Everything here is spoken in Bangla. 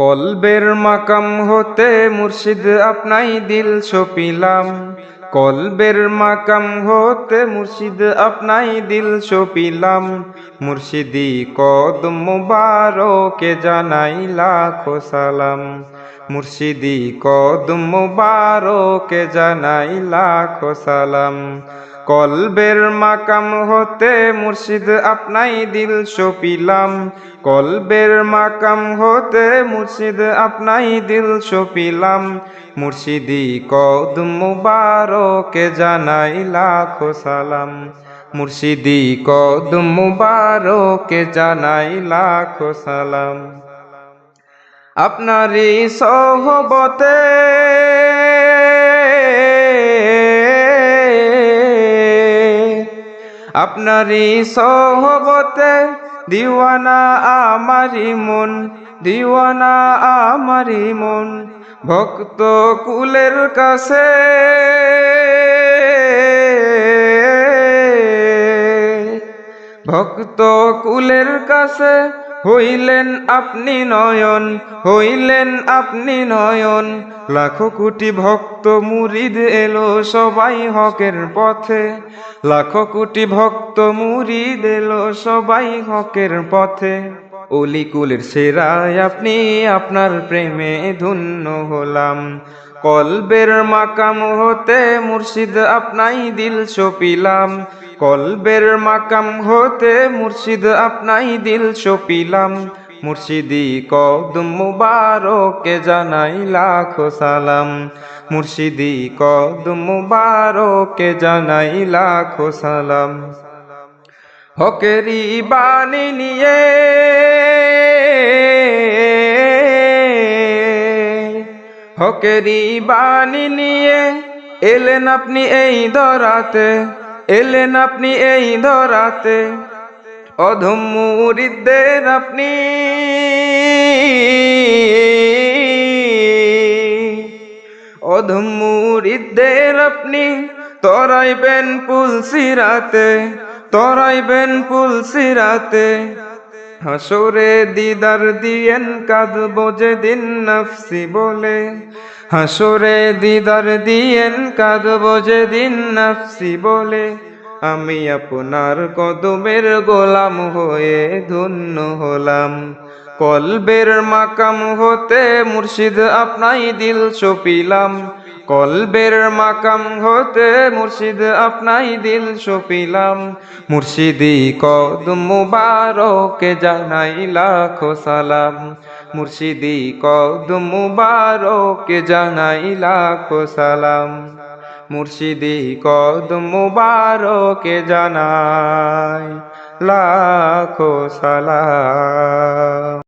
কলবের মাকাম হতে মুর্শিদ আপনাই দিল সপিলাম। কলবের মাকাম হতে মুর্শিদ আপনাই দিল সপিলাম। মুর্শিদি কদ মুবারকে জানাই লাখো সালাম। মুর্শিদি কদ মুবারকে জানাই লাখো সালাম। কলবের মাকাম হতে মুর্শিদ আপনাই দিল সপিলাম। কলবের মাকাম হতে মুর্শিদ আপনাই দিল সপিলাম। মুর্শিদি কদ মুবারকে জানাই লাখো সালাম। মুর্শিদি কদ মুবারকে জানাই লাখো সালাম। আপনারই সহবতে আপনারই সহবতে দিওয়ানা আমারি মন দিওয়ানা আমারি মন ভক্ত কুলের কাছে। ভক্ত কুলের কাছে হইলেন আপনি নয়ন, হইলেন আপনি নয়ন। লাখো কোটি ভক্ত মুরিদ এলো সবাই হকের পথে। লাখো কোটি ভক্ত মুরিদ এলো সবাই হকের পথে। অলিকুলের সেরায় আপনি আপনার প্রেমে ধন্য হলাম। কলবের মাকাম হতে মুর্শিদ আপনাই দিল সপিলাম। কলবের মাকাম হতে মুর্শিদ আপনাই দিল সপিলাম। মুর্শিদি কদম মুবারকে জানাই লাখো সালাম। মুর্শিদি কদম মুবারকে জানাই লাখো সালাম। হকেরি বাণী নিয়ে হকেরি বাণী নিয়ে এলেন আপনি এই ধরাতে এলেন আপনি এই ধরাতে অধম মুরিদদের আপনি। অধম মুরিদদের আপনি তরাইবেন পুলসিরাতে তরাইবেন পুলসিরাতে। হাসরে দিদার দিয়েন কাঁদব যেদিন নফসি বলে। হাসরে দিদার দিয়েন কাঁদব যেদিন নফসি বলে। আমি আপনার কদমের গোলাম হয়ে ধন্য হলাম। কলবের মাকাম হতে মুর্শিদ আপনাই দিল সপিলাম কলবের মাকাম হতে মুর্শিদ আপনাই দিল সপিলাম। মুর্শিদি কদম মুবারকে জানাই লাখো সালাম। মুর্শিদি কদম মুবারকে জানাই লাখো সালাম। মুর্শিদি কদম মুবারকে জানাই লাখো সালাম।